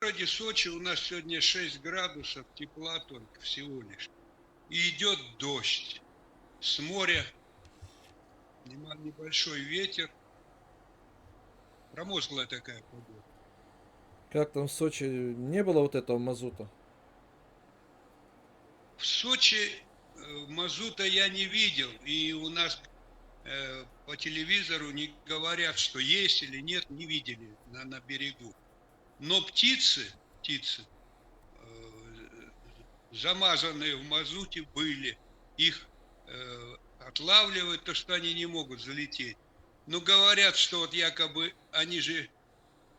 городе Сочи у нас сегодня 6 градусов тепла только всего лишь. И идет дождь. С моря небольшой ветер. Промозглая такая погода. Как там в Сочи не было вот этого мазута? В Сочи э, мазута я не видел. И у нас э, по телевизору не говорят, что есть или нет, не видели на, на берегу. Но птицы, птицы, э, замазанные в мазуте были. Их э, отлавливают, то что они не могут залететь. Но говорят, что вот якобы они же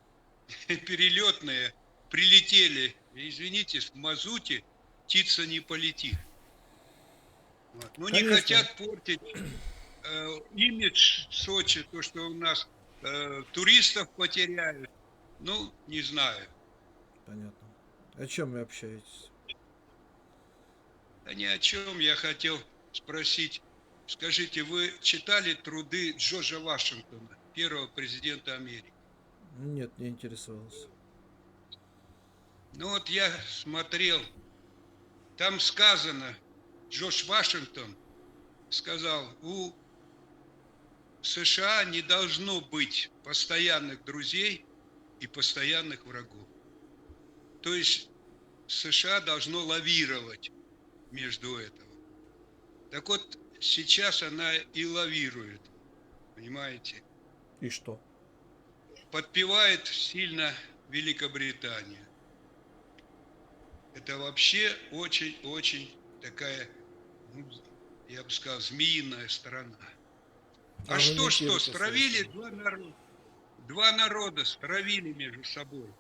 перелетные, прилетели, извините, в мазуте птица не полетит. Вот. Ну, не хотят портить э, имидж Сочи, то, что у нас э, туристов потеряют. Ну, не знаю. Понятно. О чем вы общаетесь? Да ни о чем я хотел спросить. Скажите, вы читали труды Джорджа Вашингтона, первого президента Америки? Нет, не интересовался. Ну вот я смотрел, там сказано, Джордж Вашингтон сказал, у США не должно быть постоянных друзей и постоянных врагов. То есть США должно лавировать между этого. Так вот, сейчас она и лавирует, понимаете? И что? подпевает сильно Великобритания. Это вообще очень-очень такая, ну, я бы сказал, змеиная страна. А, вы что, что, имитируете стравили два народа, два народа стравили между собой,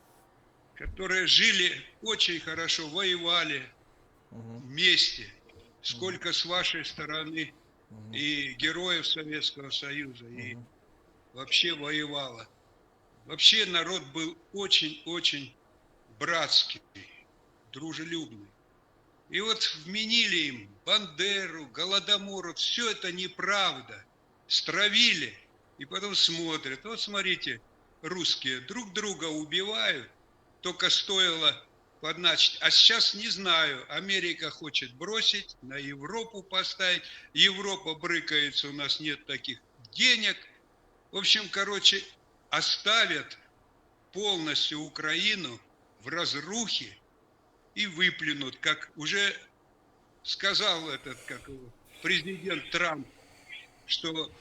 которые жили очень хорошо, воевали Мгм, вместе. Сколько с вашей стороны мгм, и героев Советского Союза, и мгм. вообще воевала. Вообще народ был очень-очень братский, дружелюбный. И вот вменили им Бандеру, Голодомору, все это неправда. Стравили, и потом смотрят. Вот смотрите, русские друг друга убивают, только стоило подначить. А сейчас не знаю, Америка хочет бросить, на Европу поставить. Европа брыкается, у нас нет таких денег. В общем, короче, оставят полностью Украину в разрухе и выплюнут, как уже сказал этот как его, президент Трамп, что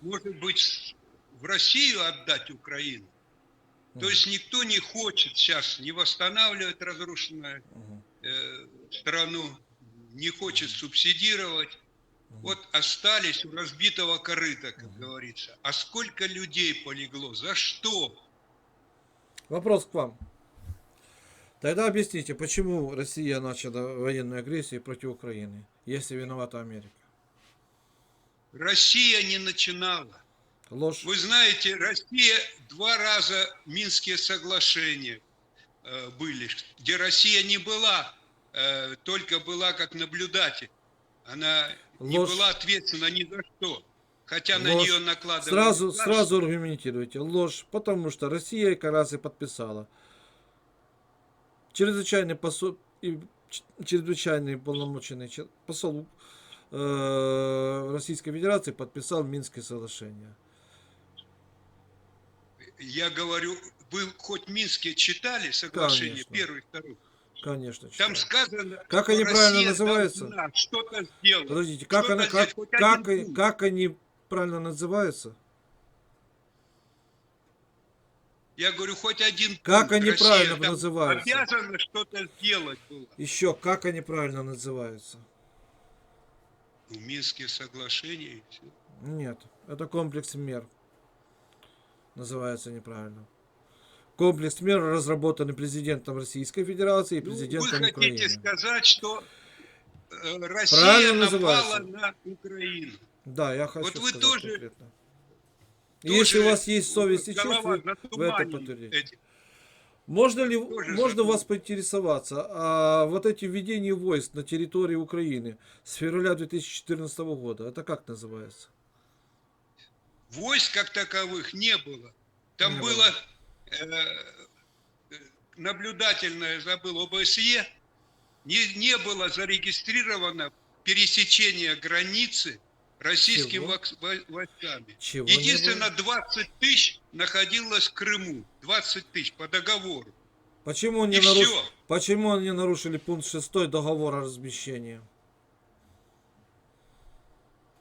может быть в Россию отдать Украину. То Мгм, есть никто не хочет сейчас не восстанавливать разрушенную мгм, э, страну, не хочет субсидировать. Вот остались у разбитого корыта, как говорится. А сколько людей полегло? За что? Вопрос к вам. Тогда объясните, почему Россия начала военную агрессию против Украины, если виновата Америка? Россия не начинала. Ложь. Вы знаете, Россия два раза Минские соглашения э, были, где Россия не была, э, только была как наблюдатель. Она не Ложь. была ответственна ни за что. Хотя на Ложь. нее накладывали. Сразу, сразу аргументируйте. Ложь. Потому что Россия как раз и подписала. Чрезвычайный посол и чрезвычайный полномоченный че- посол Российской Федерации подписал Минские соглашения. Я говорю, вы хоть Минские читали соглашение, Конечно. первый, второй? Конечно. Там читаю. сказано, Как что они правильно называются? что-то сделать. Подождите, как, Что-то она, как, как, и- как они правильно называются? Я говорю, хоть один Как пункт. они Россия правильно там называются? Обязана что-то сделать было. Еще как они правильно называются? Минские соглашения и все. Нет, это комплекс мер. Называется неправильно. Комплекс мер разработанный президентом Российской Федерации и Ну, вы президентом хотите Украины. сказать, что э, Россия Правильно напала называется. на Украину. Да, я хочу Вот вы сказать тоже- конкретно. Тоже Если у вас есть совесть и чувства, вы это подтвердите. этим. Можно ли Тоже можно забыл. вас поинтересоваться, а вот эти введения войск на территории Украины с февраля 2014 года, это как называется? Войск как таковых не было. Там Не было было. э, наблюдательное забыл ОБСЕ, не, не было зарегистрировано пересечение границы российскими Чего? войс- вой- войсками. Чего Единственно 20 тысяч находилось в Крыму. 20 тысяч по договору. Почему, не И наруш-. Почему они нарушили пункт 6 договора о размещении?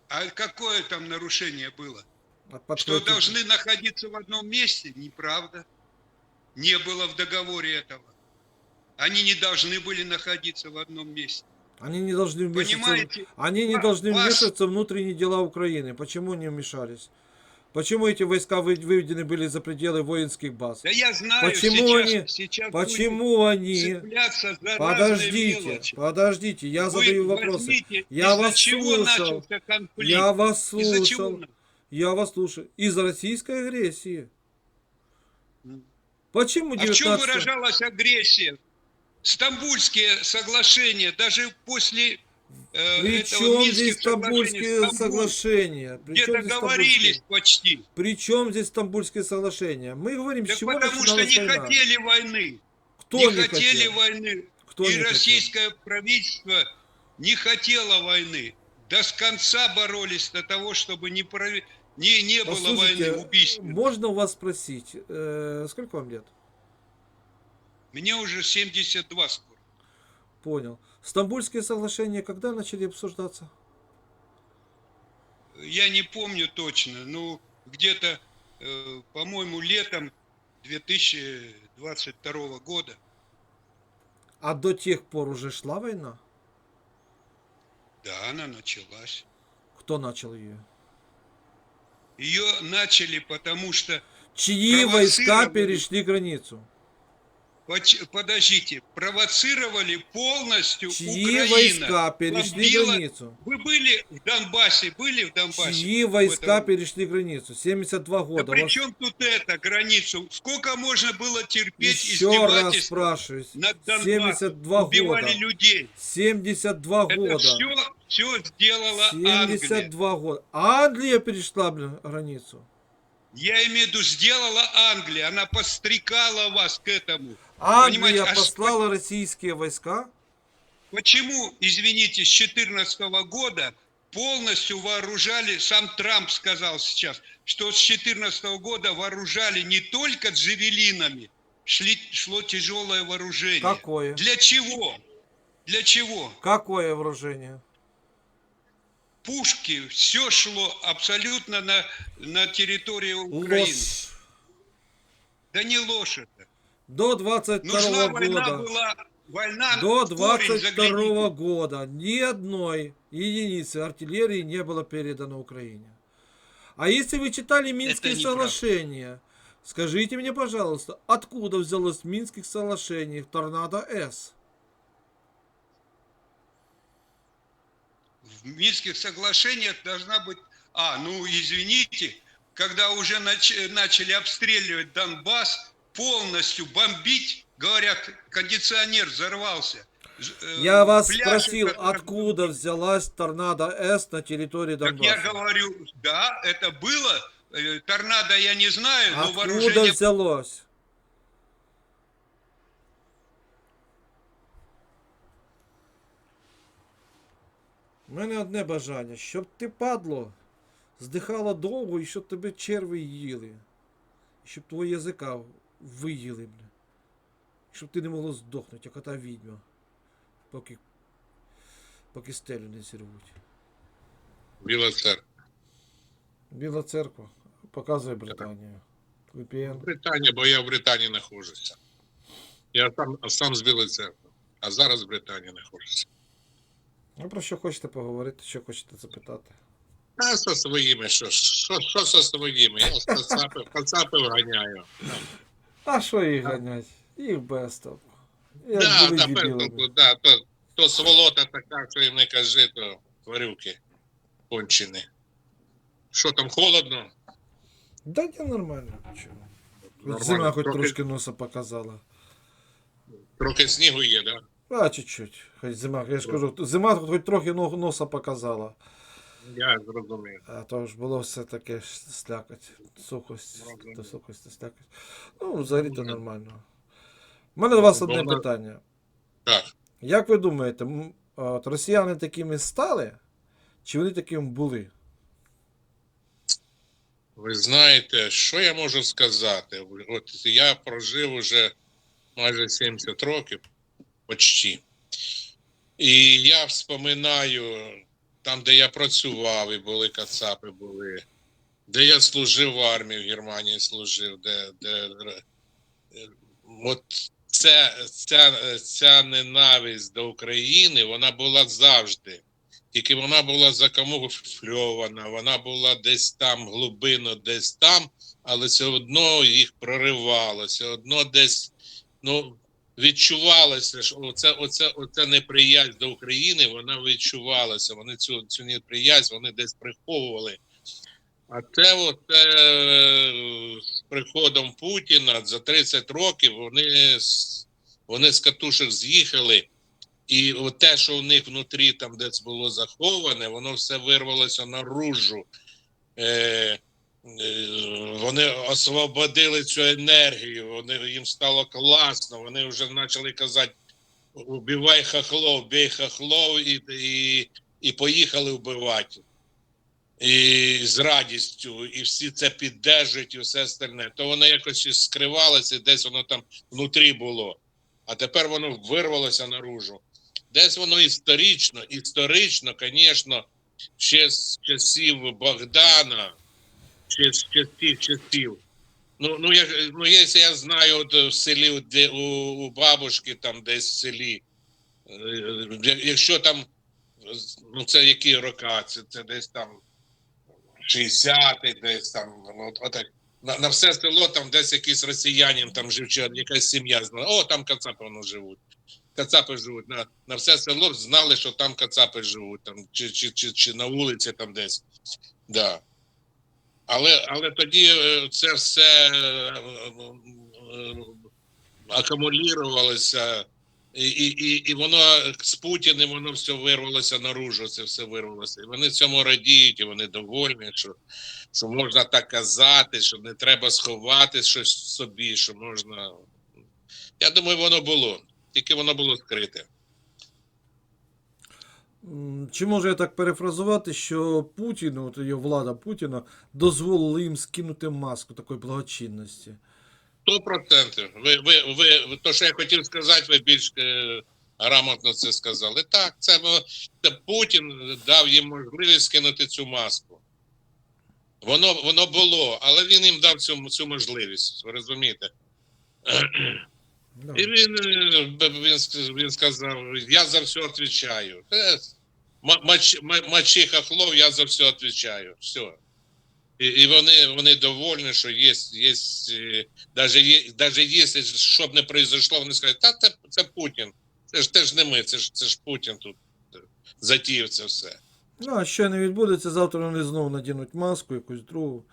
А какое там нарушение было? А Что должны находиться в одном месте? Неправда. Не было в договоре этого. Они не должны были находиться в одном месте. Они не должны вмешиваться. Понимаете? Они не должны вмешиваться в внутренние дела Украины. Почему не вмешались? Почему эти войска вы- выведены были за пределы воинских баз? Да я знаю, Почему сейчас, они- сейчас Почему они? Подождите, мелочи. подождите, я Вы задаю вопросы. Я вас слушал. Я вас слушал. Я вас слушаю. Из-за российской агрессии. Почему А в чем 19 выражалась агрессия? Стамбульские соглашения, даже после э, При этого чем здесь Стамбульские Стамбул, соглашения? При где чем договорились почти. При чем здесь Стамбульские соглашения? Мы говорим, с Так чего потому что не война. хотели войны. Кто не, не хотели хотел? войны. Кто и не хотел? российское правительство не хотело войны. До с конца боролись до того, чтобы не, прови- не, не было войны убийственной. можно у вас спросить, э, сколько вам лет? Мне уже 72 скоро. Понял. Стамбульские соглашения когда начали обсуждаться? Я не помню точно, ну где-то, э, по-моему, летом 2022 года. А до тех пор уже шла война? Да, она началась. Кто начал ее? Ее начали, потому что Чьи войска Провоцировали. перешли границу? Подождите, провоцировали полностью Чьи Украина. войска перешли бомбила- границу? Вы были в Донбассе, были в Донбассе? Чьи войска этом- перешли границу? 72 Да года. при Вас чем тут это, границу? Сколько можно было терпеть Еще раз спрашиваю. над Донбассом? 72 Убивали года. людей. 72 Это года. все, все сделала Англия. 72 года. Англия перешла границу. Я имею в виду, сделала Англия. Она пострекала вас к этому. Англия а послала российские войска. Почему, извините, с 2014 года полностью вооружали, сам Трамп сказал сейчас, что с 2014 года вооружали не только джавелинами, шли, шло тяжелое вооружение. Какое? Для чего? Для чего? Какое вооружение? Пушки, все шло абсолютно на, на территорию Украины. Ложь. Да не ложь это. До 22 Нужна война года. была, война До в корень 22 загляните. года ни одной единицы артиллерии не было передано Украине. А если вы читали Минские соглашения, скажите мне, пожалуйста, откуда взялось в Минских соглашениях Торнадо С? В Минских соглашениях должна быть... А, ну извините, когда уже нач- начали обстреливать Донбасс, полностью бомбить, говорят, кондиционер взорвался. Ж- э, Я вас пляж спросил, этот- откуда взялась Торнадо С на территории Так я Донбасса? говорю, да, это было. Э, Торнадо я не знаю, но Откуда вооружение... взялось? У мене одне бажання, щоб ти падло, здихала довго і щоб тебе черви їли. І щоб твого язика виїли, бля. Щоб ти не могло здохнути, як ота відьма. Поки, поки стелю не зірвуть. Біла церква. Біла церква показує Британію. VPN. Британія, бо я в Британії знаходжуся. Я сам, сам з Білої церкви, а зараз в Британії знаходжуся. Ну, про що хочете поговорити, що хочете запитати? А зі своїми, що, що, що зі своїми? Я з кацапів, кацапів ганяю. А що їх ганять? Їх без того. Як Да, були дебілами. певно, да, то, то сволота така, що їм не кажи, то тварюки кончені. Що там, холодно? Да ні, нормально. Чого? Нормально. Зима хоч Трохи- трошки носа показала. Трохи снігу є, да? А, чуть-чуть. Хоч зима, я ж кажу, зима хоч трохи но- носа показала. Я зрозумів. А то ж було все таке слякоть, сухость, то сухость, то слякоть. Ну, взагалі то нормально. У мене до вас одне питання. Так. Як ви думаєте, м, от росіяни такими стали, чи вони такими були? Ви знаєте, що я можу сказати? От я прожив уже майже 70 років, почти. І я вспоминаю там, де я працював, і були кацапи, були, де я служив в армії в Германії служив, де, де е, от це, ця, ця ненависть до України, вона була завжди. Тільки вона була закамуфльована, вона була десь там глибинно, десь там, але все одно їх проривало, все одно десь ну, відчувалося, що оце, оце, оце неприязнь до України, вона відчувалася. Вони цю, цю неприязнь вони десь приховували. А це от, з приходом Путіна за 30 років вони, вони з катушок з'їхали. І те, що у них внутрі там десь було заховане, воно все вирвалося наружу. Е, вони освободили цю енергію, вони, їм стало класно, вони вже почали казати: убивай хахлов, бей хахлов, і, і, і поїхали вбивати. І з радістю, і всі це піддержують, і все остальне. То воно якось скривалося, десь воно там внутрі було. А тепер воно вирвалося наружу. Десь воно історично, історично, звісно, ще з часів Богдана, ще з часів часів. Ну, ну, я, ну, якщо я знаю, от в селі, де, у, у бабушки, там десь в селі, е, якщо там, ну це які роки, це, це десь там 60-й, десь там, ну, от, отак. На, на все село там десь якийсь росіянин там жив, чи якась сім'я знала. О, там кацапи воно живуть. Кацапи живуть. На, на все село знали, що там кацапи живуть, там, чи, чи, чи, чи на вулиці там десь. Да. Але, але тоді е, це все е, е, акумулювалося, і, і, і, воно з Путіним воно все вирвалося наружу, це все вирвалося. І вони цьому радіють, і вони довольні, що, що можна так казати, що не треба сховати щось собі, що можна. Я думаю, воно було. Тільки воно було скрите. Чи можу я так перефразувати, що Путін, от його влада Путіна, дозволила їм скинути маску такої благочинності? Сто процентів. Ви, ви, ви, то, що я хотів сказати, ви більш е, грамотно це сказали. Так, це, це Путін дав їм можливість скинути цю маску. Воно, воно було, але він їм дав цю, цю можливість. Ви розумієте? І він, е, він, він сказав: я за все відповідаю. Е, мач- ма- Мочи хохлов, я за все відповідаю. Все. І, і вони, вони довольні, що є, є, е, даже, є, даже якщо що б не произошло, вони скажуть, та це, це Путін. Це ж, це ж не ми, це ж, це ж Путін тут е, затіяв це все. Ну, а що не відбудеться, завтра вони знову надінуть маску, якусь другу.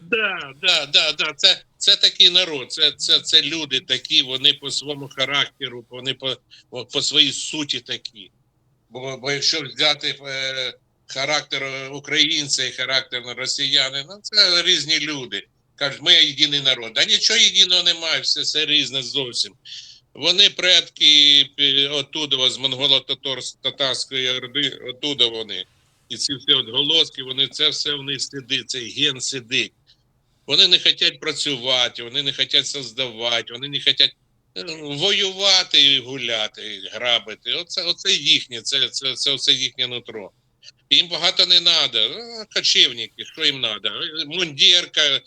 Да, да, да, да. Це, це такий народ, це, це, це люди такі, вони по своєму характеру, вони по, по своїй суті такі. Бо, бо якщо взяти е, характер українця і характер росіяни, ну це різні люди. Кажуть, ми єдиний народ. А нічого єдиного немає, все, все різне зовсім. Вони предки е, оттуда, з монголо-татарської орди, оттуда вони. І ці всі отголоски, вони це все в них сидить, цей ген сидить. Вони не хочуть працювати, вони не хочуть создавати, вони не хочуть е, воювати і гуляти, грабити. Оце, оце їхнє, це, це, це, це їхнє нутро. Їм багато не треба. Кочівники, що їм треба? Мундірка,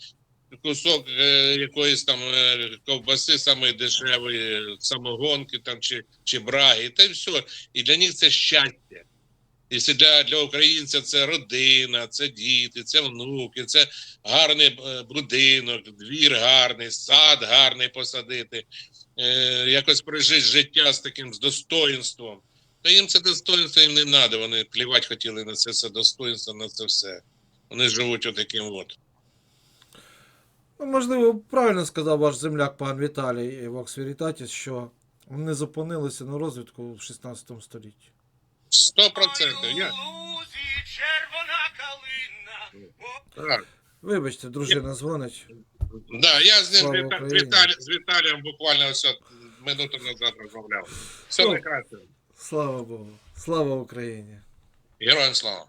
кусок е, якоїсь там е, ковбаси самої дешевої, самогонки там чи, чи браги, та й все. І для них це щастя. Якщо для, для українця це родина, це діти, це внуки, це гарний е, будинок, двір гарний, сад гарний посадити, якось прожити життя з таким з достоїнством. То їм це достоїнство їм не треба. Вони плівати хотіли на це все достоїнство, на це все. Вони живуть отаким от. Ну, можливо, правильно сказав ваш земляк пан Віталій Вокс Верітатіс, що вони зупинилися на розвитку в 16 столітті. Сто процентів. Я, Так. Вибачте, дружина дзвонить. Да, я з ним Слава з, Віта- з, Україні. Віталі- з Віталієм буквально ось от минуту назад розмовляв. Все Ну. найкраще. Слава Богу. Слава Україні. Героям слава.